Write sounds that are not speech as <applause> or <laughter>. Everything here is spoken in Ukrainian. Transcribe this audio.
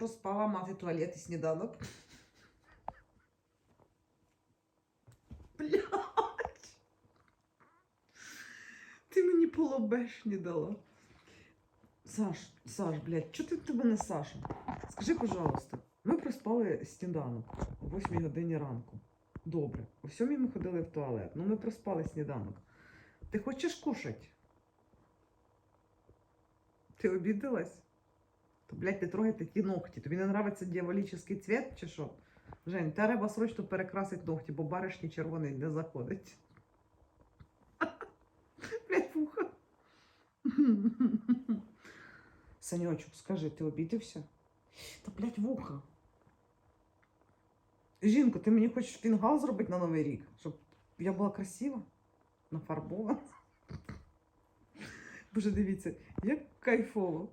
проспала мати туалет і сніданок. Блядь. Ти мені полобеш не дала. Саш, Саш, блядь, чого ти в тебе не Саша? Скажи, пожалуйста, ми проспали сніданок о 8 годині ранку. Добре. О 7 ми ходили в туалет. Ну ми проспали сніданок. Ти хочеш кушати? Ти обідалась? То, блядь, не трогайте ті ногті. Тобі не нравиться дьяволічний цвет чи що? Жень, треба срочно перекрасити ногті, бо баришні червоний не заходить. <laughs> Блядь, вуха. <laughs> Санечок, скажи, ти обідався? Та, блядь, вуха. Жінко, ти мені хочеш фінгал зробити на Новий рік, щоб я була красива, нафарбована. <laughs> Боже, дивіться, як кайфово.